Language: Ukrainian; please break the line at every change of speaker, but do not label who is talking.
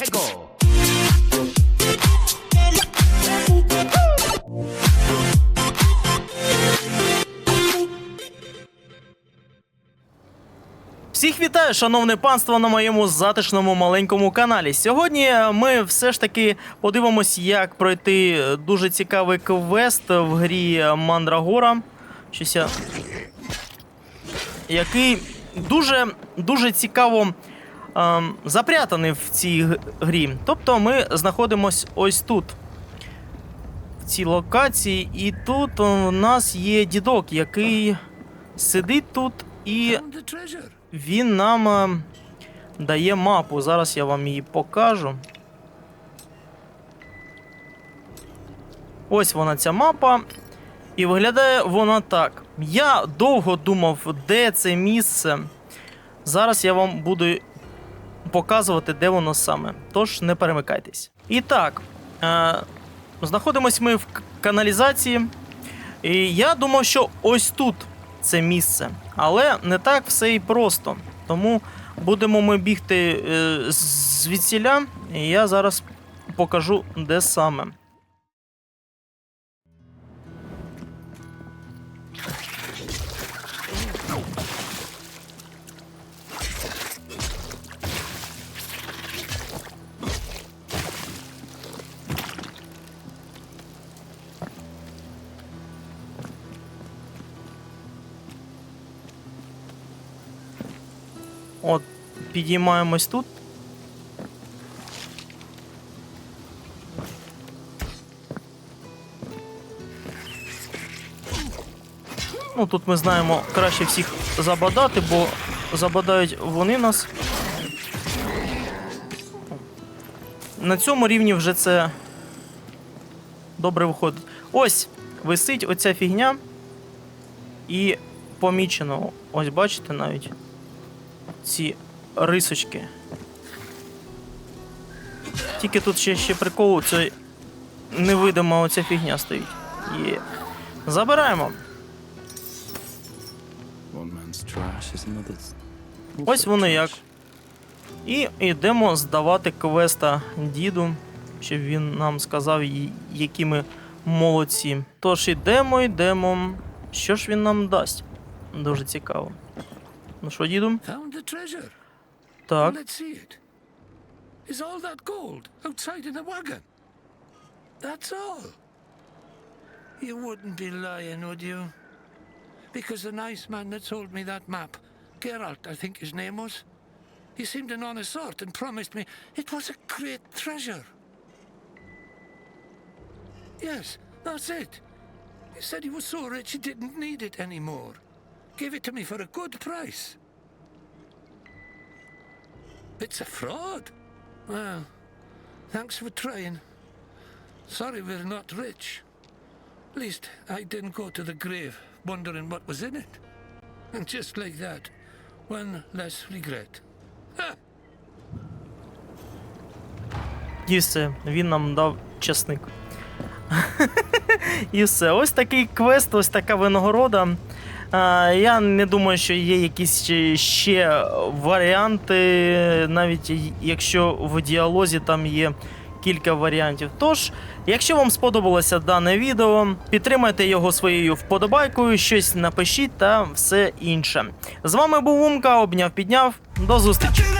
해고 Всіх вітаю, шановне панство, на моєму затишному маленькому каналі. Сьогодні ми все ж таки подивимось, як пройти дуже цікавий квест в грі Мандрагора. Щось я... Який дуже, дуже цікаво ем, запрятаний в цій грі. Тобто ми знаходимось ось тут. В цій локації, і тут у нас є дідок, який сидить тут і він нам е, дає мапу. Зараз я вам її покажу. Ось вона ця мапа. І виглядає вона так. Я довго думав, де це місце. Зараз я вам буду показувати, де воно саме. Тож не перемикайтесь. І так, е, знаходимось ми в каналізації. І я думав, що ось тут це місце. Але не так все і просто. Тому будемо ми бігти е, звідсіля, і я зараз покажу, де саме. От, підіймаємось тут. Ну, тут ми знаємо краще всіх забадати, бо забадають вони нас. На цьому рівні вже це добре виходить. Ось висить оця фігня. І помічено. Ось бачите навіть ці рисочки. Тільки тут ще, ще прикол, це невидима оця фігня стоїть. Є. Забираємо. Ось воно як. І йдемо здавати квеста діду, щоб він нам сказав, які ми молодці. Тож йдемо, йдемо. Що ж він нам дасть? Дуже цікаво. Ну що, діду?
Found the treasure.
Так.
Let's see it. Is all that gold outside in the wagon? That's all. You wouldn't be lying, would you? Because the nice man that sold me that map, Geralt, I think his name was, he seemed an honest sort and promised me it was a great treasure. Yes, that's it. He said he was so rich he didn't need it anymore. Gave it to me for a good price. It's a fraud. Well, thanks for trying. Sorry we're not rich. At least I didn't go to the grave wondering what was in it. And just like that, one less regret. Ha!
І все, він нам дав часник. І все. Ось такий квест, ось така винагорода. Я не думаю, що є якісь ще, варіанти, навіть якщо в діалозі там є кілька варіантів. Тож, якщо вам сподобалося дане відео, підтримайте його своєю вподобайкою, щось напишіть та все інше. З вами був Умка, обняв, підняв. До зустрічі!